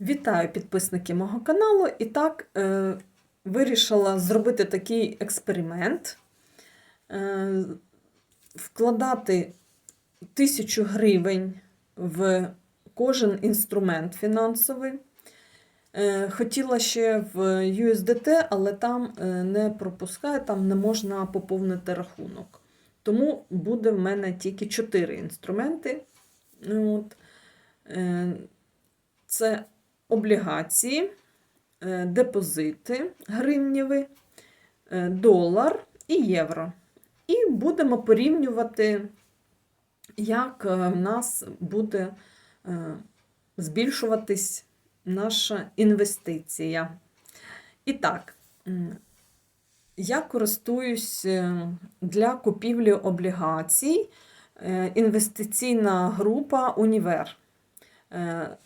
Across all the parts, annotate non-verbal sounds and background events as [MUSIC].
Вітаю підписники мого каналу. І так, е, вирішила зробити такий експеримент, е, вкладати тисячу гривень в кожен інструмент фінансовий. Е, Хотіла ще в USDT, але там е, не пропускає, там не можна поповнити рахунок. Тому буде в мене тільки 4 інструменти. От. Е, Це облігації, е, депозити гривнєві, е, долар і євро. І будемо порівнювати, як е, в нас буде збільшуватись наша інвестиція. І так, я користуюсь для купівлі облігацій інвестиційна група Універ. Е,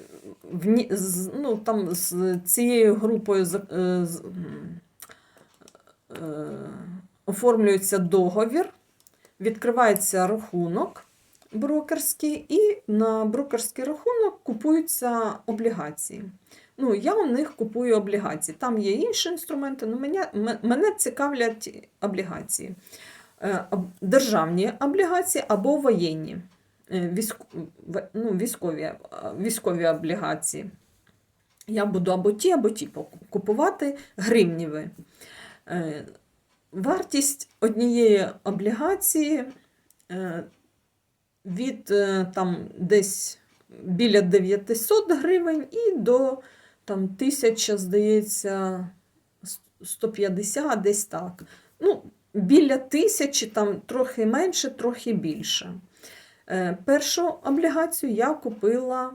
ну, там з цією групою е, е, оформлюється договір, відкривається рахунок брокерський, і на брокерський рахунок купуються облігації. Ну, я у них купую облігації. Там є інші інструменти, але мене, мене цікавлять облігації. Державні облігації або воєнні військ... ну, військові, е, військові облігації. Я буду або ті, або ті купувати гривнєві. Е, Вартість однієї облігації е, від е, там, десь біля 900 гривень і до там, 1000, здається, 150, десь так. Ну, біля тисячі, там трохи менше, трохи більше. Е, Першу облігацію я купила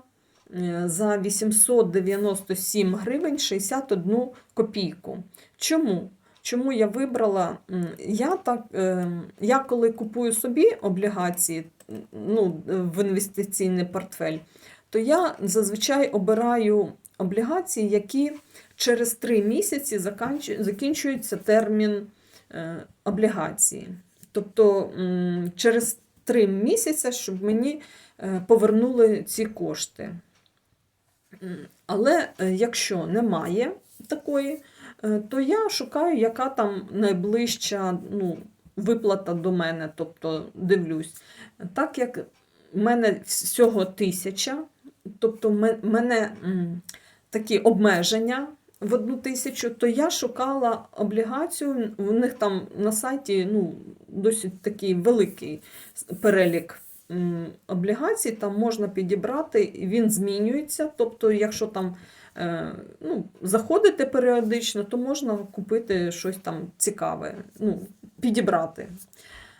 е, за 897 гривень 61 копійку. Чому? Чому я вибрала? Я, так, е, я коли купую собі облігації ну, в інвестиційний портфель, то я зазвичай обираю облігації, які через 3 місяці закінчується термін облігації. Тобто через 3 місяці, щоб мені е, повернули ці кошти. Але е, якщо немає такої, е, то я шукаю, яка там найближча ну, виплата до мене, тобто дивлюсь. Так як в мене всього тисяча, тобто в мене такі обмеження в одну тисячу, то я шукала облігацію. У них там на сайті ну, досить такий великий перелік облігацій, там можна підібрати, він змінюється. Тобто, якщо там е, ну, заходите періодично, то можна купити щось там цікаве, ну, підібрати.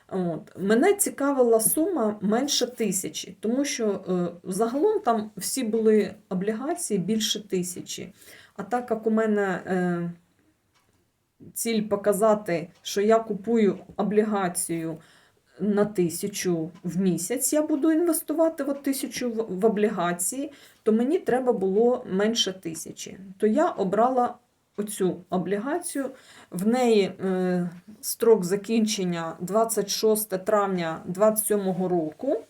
От. Мене цікавила сума менше тисячі, тому що е, загалом там всі були облігації більше тисячі. А так як у мене е, ціль показати, що я купую облігацію на тисячу в місяць, я буду інвестувати в тисячу в, в облігації, то мені треба було менше тисячі. То я обрала оцю облігацію. В неї е, строк закінчення 26 травня 2027 року.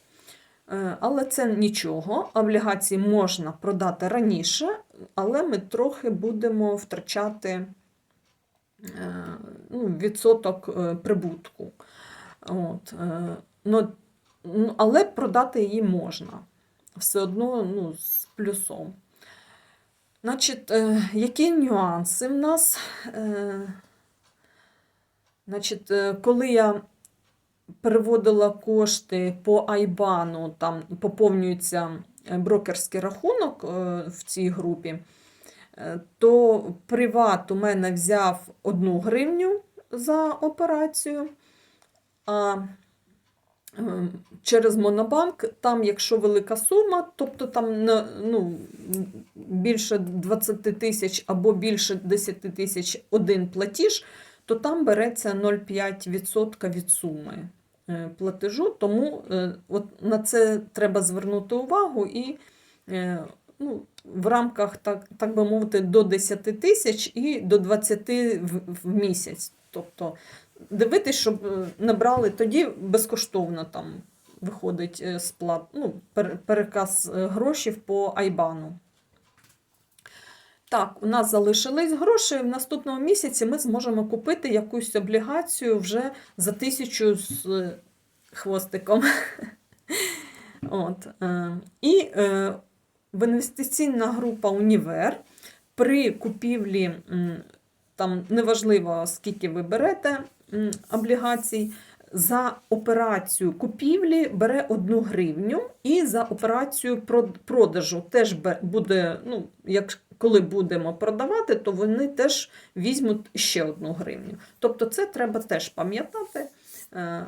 Е, Але це нічого. Облігації можна продати раніше, але ми трохи будемо втрачати е, ну, відсоток е, прибутку. От, е, ну, але продати її можна. Все одно ну, з плюсом. Значить, які нюанси в нас? Значить, коли я переводила кошти по Айбану, там поповнюється брокерський рахунок е, в цій групі, е, то приват у мене взяв одну гривню за операцію. А е, через Монобанк, там, якщо велика сума, тобто там ну, більше 20 тисяч або більше 10 тисяч один платіж, то там береться 0,5% від суми е, платежу. Тому е, от на це треба звернути увагу і е, ну, в рамках, так, так би мовити, до 10 тисяч і до 20 в, в місяць. Тобто дивитись, щоб е, не брали тоді безкоштовно там виходить е, сплат, ну, переказ е, грошей по Айбану. Так, у нас залишились гроші. і В наступному місяці ми зможемо купити якусь облігацію вже за тисячу з е, хвостиком. [LAUGHS] От, е, і е, в інвестиційна група Універ при купівлі, там неважливо, скільки ви берете облігацій, за операцію купівлі бере 1 гривню, і за операцію продажу теж буде, ну, як коли будемо продавати, то вони теж візьмуть ще 1 гривню. Тобто це треба теж пам'ятати. Е,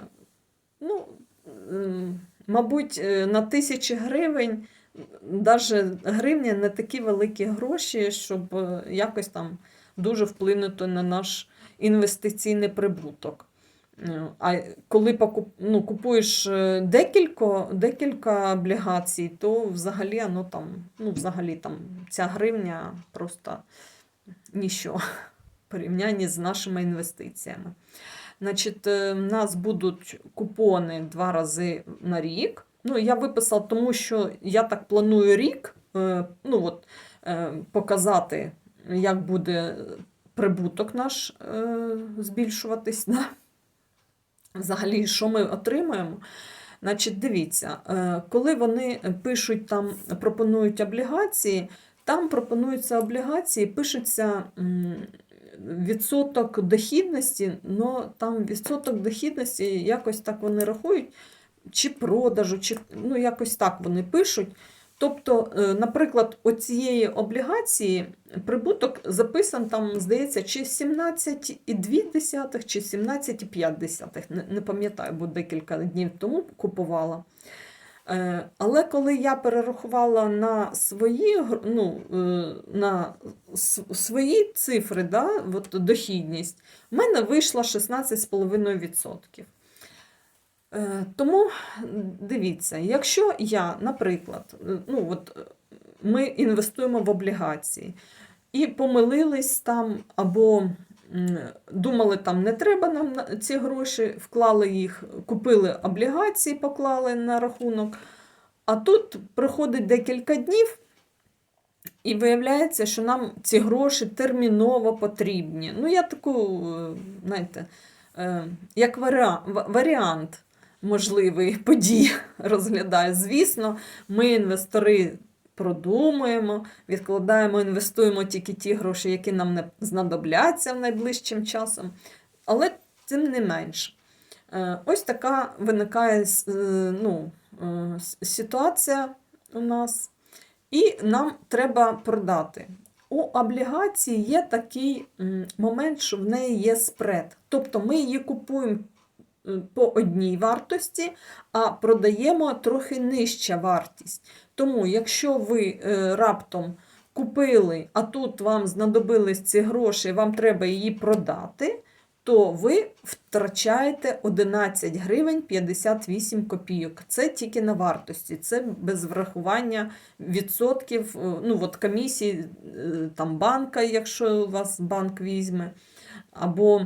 Ну, мабуть, е, на тисячі гривень навіть гривня не такі великі гроші, щоб е, якось там дуже вплинути на наш інвестиційний прибуток. Е, А коли ну, купуєш е, декілька, декілька облігацій, то взагалі, ну, там, ну, взагалі там, ця гривня просто ніщо в порівнянні з нашими інвестиціями. Значить, е, в нас будуть купони два рази на рік. Ну, я виписала, тому що я так планую рік ну, от, показати, як буде прибуток наш збільшуватись. Взагалі, що ми отримаємо? Значить, дивіться, е, коли вони пишуть там, пропонують облігації, там пропонуються облігації, пишеться відсоток дохідності, але там відсоток дохідності якось так вони рахують, чи продажу, чи ну, якось так вони пишуть. Тобто, е, наприклад, оцієї облігації прибуток записан там, здається, чи 17,2, чи 17,5. Не, пам'ятаю, бо декілька днів тому купувала. Е, Але коли я перерахувала на свої, ну, е, на свої цифри, да, от дохідність, в мене вийшла 16,5%. Е, Тому дивіться, якщо я, наприклад, е, ну от ми інвестуємо в облігації і помилились там, або думали, там не треба нам ці гроші, вклали їх, купили облігації, поклали на рахунок. А тут проходить декілька днів, і виявляється, що нам ці гроші терміново потрібні. Ну, я таку, е, знаєте, як варіант можливої події [LAUGHS] розглядаю. Звісно, ми, інвестори, продумуємо, відкладаємо, інвестуємо тільки ті гроші, які нам не знадобляться в найближчим часом. Але тим не менш. Е, Ось така виникає е, ну, е, ситуація у нас, і нам треба продати. У облігації є такий момент, що в неї є спред. Тобто ми її купуємо по одній вартості, а продаємо трохи нижча вартість. Тому, якщо ви е, раптом купили, а тут вам знадобились ці гроші, вам треба її продати, то ви втрачаєте 11 гривень 58 копійок. Це тільки на вартості, це без врахування відсотків, е, ну от комісії е, там банка, якщо у вас банк візьме, або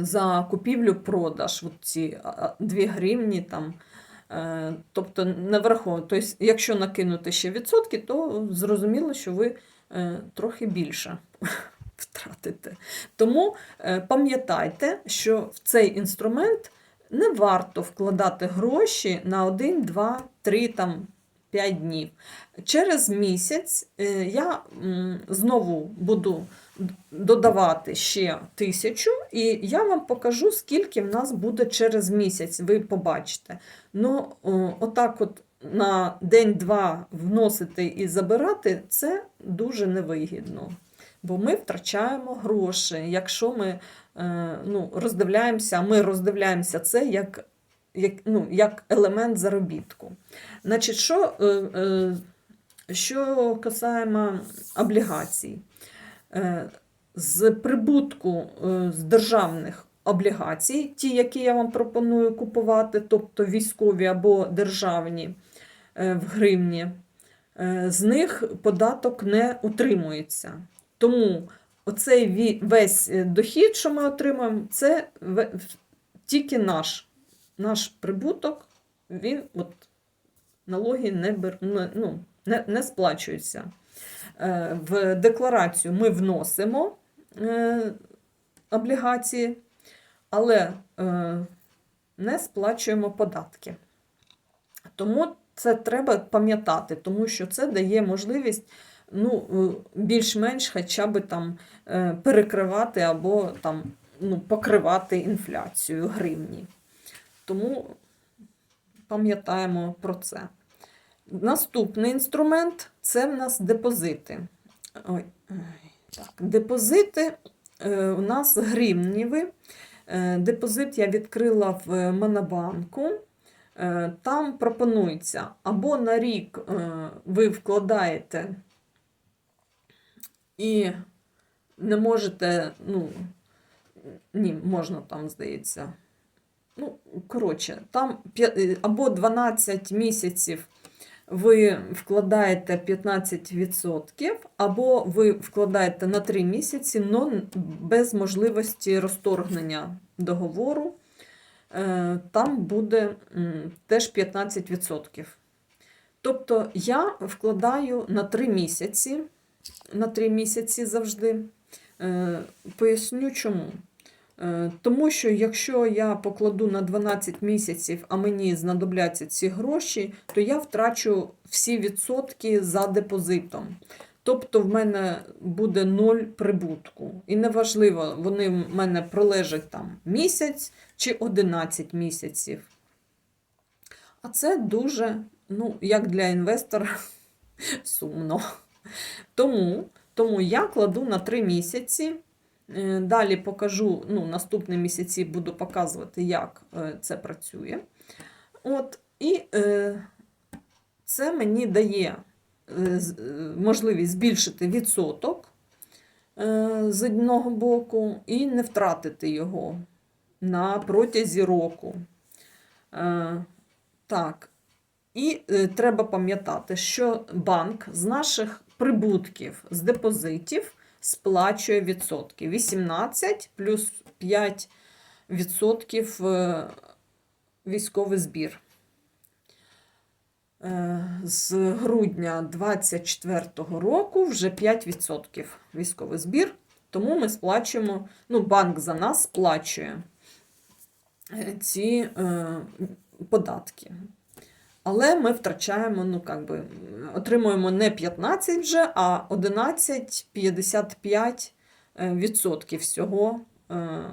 за купівлю-продаж, ці 2 гривні там. Е, Тобто не враховано. Тобто, якщо накинути ще відсотки, то зрозуміло, що ви е, трохи більше [LAUGHS] втратите. Тому е, пам'ятайте, що в цей інструмент не варто вкладати гроші на 1, 2, 3, там, 5 днів. Через місяць е, я знову буду додавати ще тисячу, і я вам покажу, скільки в нас буде через місяць, ви побачите. Ну, отак от на день-два вносити і забирати це дуже невигідно. Бо ми втрачаємо гроші. Якщо ми е, ну, роздивляємося, ми роздивляємося це як, як, ну, як елемент заробітку. Значить, що, е, е, що касаємо облігацій, з прибутку е, з державних облігацій, ті, які я вам пропоную купувати, тобто військові або державні е, в гривні, е, з них податок не утримується. Тому оцей весь е, дохід, що ми отримуємо, це тільки наш, наш прибуток, він от, налоги не, бер, ну, не, не сплачуються. Е, В декларацію ми вносимо е, облігації, але е, не сплачуємо податки. Тому це треба пам'ятати, тому що це дає можливість ну, більш-менш хоча б там перекривати або там, ну, покривати інфляцію гривні. Тому пам'ятаємо про це. Наступний інструмент це в нас депозити. Ой, так, депозити е, у нас гривнєві. Е, депозит я відкрила в Монобанку. Е, Там пропонується або на рік ви вкладаєте і не можете, ну, ні, можна там, здається. Ну, коротше, там або 12 місяців ви вкладаєте 15%, або ви вкладаєте на 3 місяці, але без можливості розторгнення договору. Е, Там буде теж 15%. Тобто я вкладаю на 3 місяці, на 3 місяці завжди. Е, Поясню чому. Е, Тому що якщо я покладу на 12 місяців, а мені знадобляться ці гроші, то я втрачу всі відсотки за депозитом. Тобто в мене буде ноль прибутку. І неважливо, вони в мене пролежать там місяць чи 11 місяців. А це дуже, ну, як для інвестора, [LAUGHS] сумно. Тому, тому я кладу на 3 місяці. Е, Далі покажу, ну, наступні місяці буду показувати, як е, це працює. От, і е, це мені дає е, можливість збільшити відсоток е, з одного боку і не втратити його на протязі року. Е, так. І е, треба пам'ятати, що банк з наших прибутків, з депозитів сплачує відсотки. 18 плюс 5 відсотків е, військовий збір. Е, З грудня 2024 року вже 5% військовий збір, тому ми сплачуємо, ну, банк за нас сплачує е, ці е, податки. Але ми втрачаємо, ну, как би, отримуємо не 15 вже, а 11,55% е, всього е,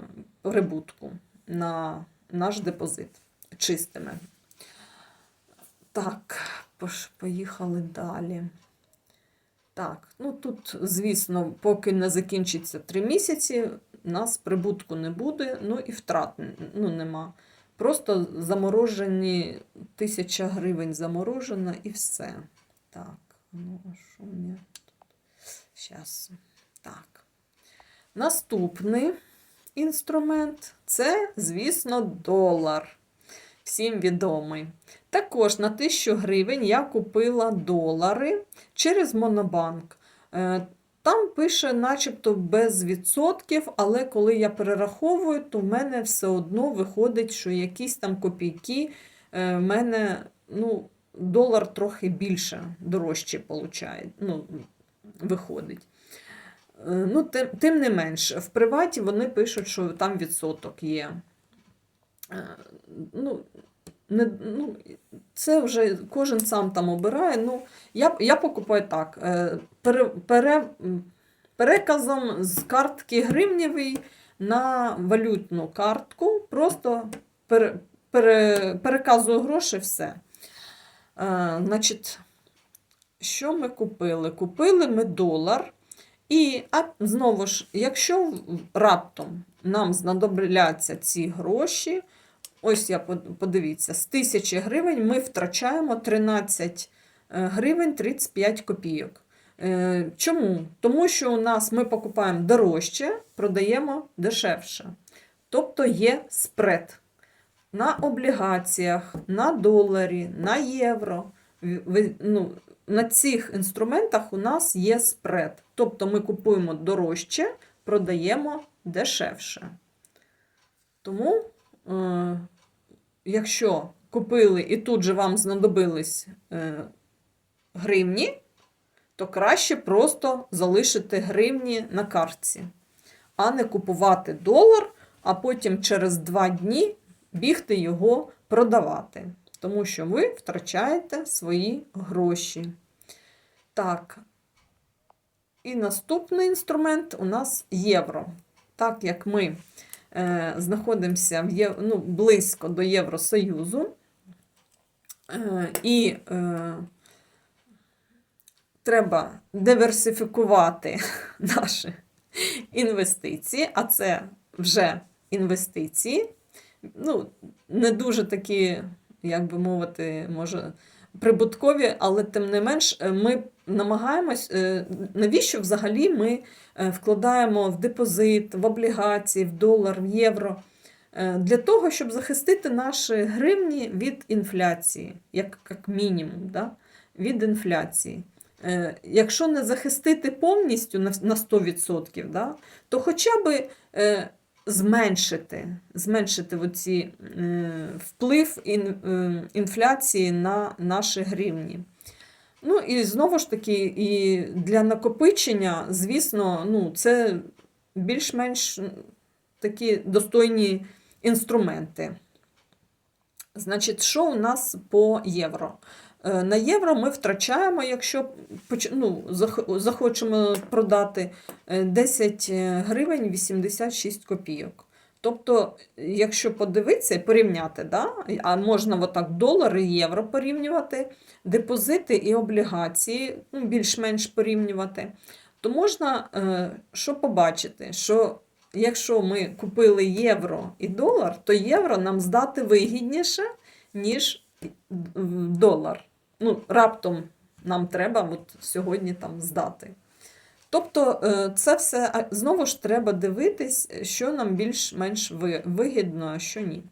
прибутку на наш депозит чистими. Так, поїхали далі. Так, ну тут, звісно, поки не закінчиться 3 місяці, у нас прибутку не буде, ну і втрат ну, нема. Просто заморожені тисяча гривень заморожена і все. Так, ну а що у мене тут? Щас. Так. Наступний інструмент це, звісно, долар. Всім відомий. Також на 1000 гривень я купила долари через Монобанк. Там пише, начебто, без відсотків, але коли я перераховую, то в мене все одно виходить, що якісь там копійки е, в мене ну, долар трохи більше, дорожче получає, ну, виходить. Е, Ну, тим, тим не менш, в приваті вони пишуть, що там відсоток є. Е, Ну, не, ну, це вже кожен сам там обирає. Ну, я, я покупаю так. е, Пере, пере, переказом з картки гривневої на валютну картку. Просто пере, пере, переказую гроші, все. Е, значить, що ми купили? Купили ми долар. І а, знову ж, якщо раптом нам знадобляться ці гроші, ось я подивіться, з 1000 гривень ми втрачаємо 13 е, гривень 35 копійок. Е, Чому? Тому що у нас ми покупаємо дорожче, продаємо дешевше. Тобто є спред на облігаціях, на доларі, на євро. Ну, на цих інструментах у нас є спред. Тобто ми купуємо дорожче, продаємо дешевше. Тому, якщо купили і тут же вам знадобились е, гривні, то краще просто залишити гривні на картці, а не купувати долар, а потім через два дні бігти його продавати. Тому що ви втрачаєте свої гроші. Так. І наступний інструмент у нас євро. Так як ми е, знаходимося в ну, близько до Євросоюзу, е, і е, треба диверсифікувати [LAUGHS] наші інвестиції, а це вже інвестиції. Ну, не дуже такі, як би мовити, може, прибуткові, але тим не менш, е, ми намагаємось, е, навіщо взагалі ми е, вкладаємо в депозит, в облігації, в долар, в євро. Для того, щоб захистити наші гривні від інфляції, як, як мінімум, да? від інфляції. Якщо не захистити повністю на на 100%, да? то хоча б е, зменшити, зменшити оці, е, вплив ін, е, інфляції на наші гривні. Ну і знову ж таки, і для накопичення, звісно, ну, це більш-менш такі достойні інструменти. Значить, що у нас по євро? Е, На євро ми втрачаємо, якщо ну, захочемо продати е, 10 гривень 86 копійок. Тобто, якщо подивитися і порівняти, да, а можна отак долари і євро порівнювати, депозити і облігації ну, більш-менш порівнювати, то можна е, що побачити, що якщо ми купили євро і долар, то євро нам здати вигідніше, ніж долар. Ну, раптом нам треба от сьогодні там здати. Тобто е, це все знову ж треба дивитись, що нам більш-менш вигідно, а що ні.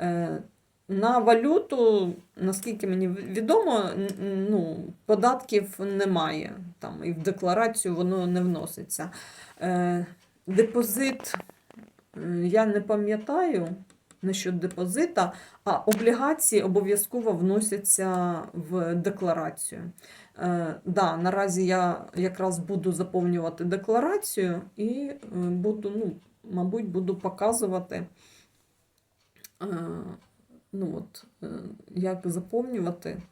Е, На валюту, наскільки мені відомо, ну, податків немає. Там, і в декларацію воно не вноситься. Е, Депозит, я не пам'ятаю насчет депозита, а облігації обов'язково вносяться в декларацію. Е, да, наразі я якраз буду заповнювати декларацію і е, буду, ну, мабуть, буду показувати, е, ну, от, е, як заповнювати.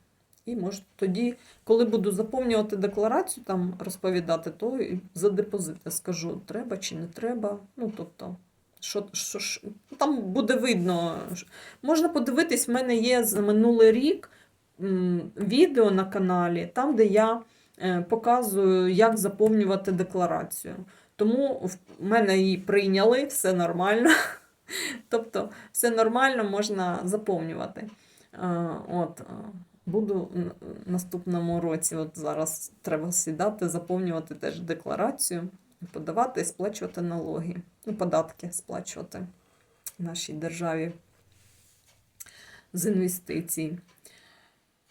І може тоді, коли буду заповнювати декларацію, там розповідати, то і за депозити скажу, треба чи не треба. Ну, тобто, що, що, що, там буде видно. Можна подивитись, в мене є за минулий рік відео на каналі, там, де я е, показую, як заповнювати декларацію. Тому в мене її прийняли, все нормально. [LAUGHS] Тобто, все нормально можна заповнювати. Е, От, е, буду н- наступному році, от зараз треба сідати, заповнювати теж декларацію, подавати і сплачувати налоги, ну, податки сплачувати нашій державі з інвестицій.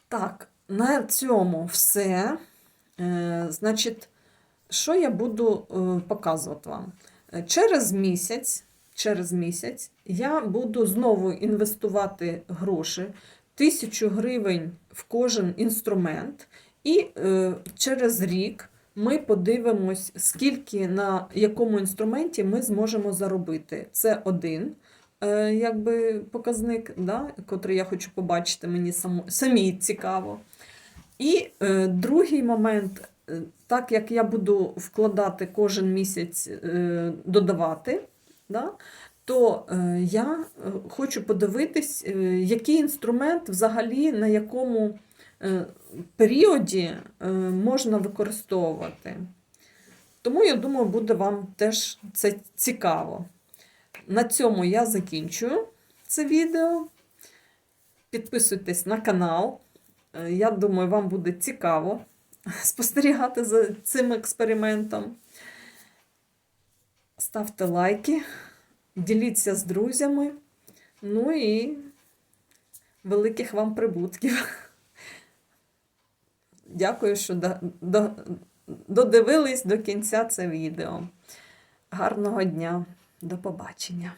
Так, на цьому все. Е, значить, що я буду е, показувати вам? Е, Через місяць, через місяць я буду знову інвестувати гроші, тисячу гривень в кожен інструмент, і е, через рік ми подивимось, скільки на якому інструменті ми зможемо заробити. Це один е, якби, показник, да, котрий я хочу побачити, мені самі цікаво. І е, другий момент, е, так як я буду вкладати кожен місяць, е, додавати, да, то е, я е, хочу подивитись, е, який інструмент взагалі на якому періоді е, можна використовувати. Тому, я думаю, буде вам теж це цікаво. На цьому я закінчую це відео. Підписуйтесь на канал. Е, Я думаю, вам буде цікаво [LAUGHS] спостерігати за цим експериментом. Ставте лайки, діліться з друзями. Ну і великих вам прибутків. [LAUGHS] Дякую, що до- до- додивились до кінця це відео. Гарного дня, до побачення!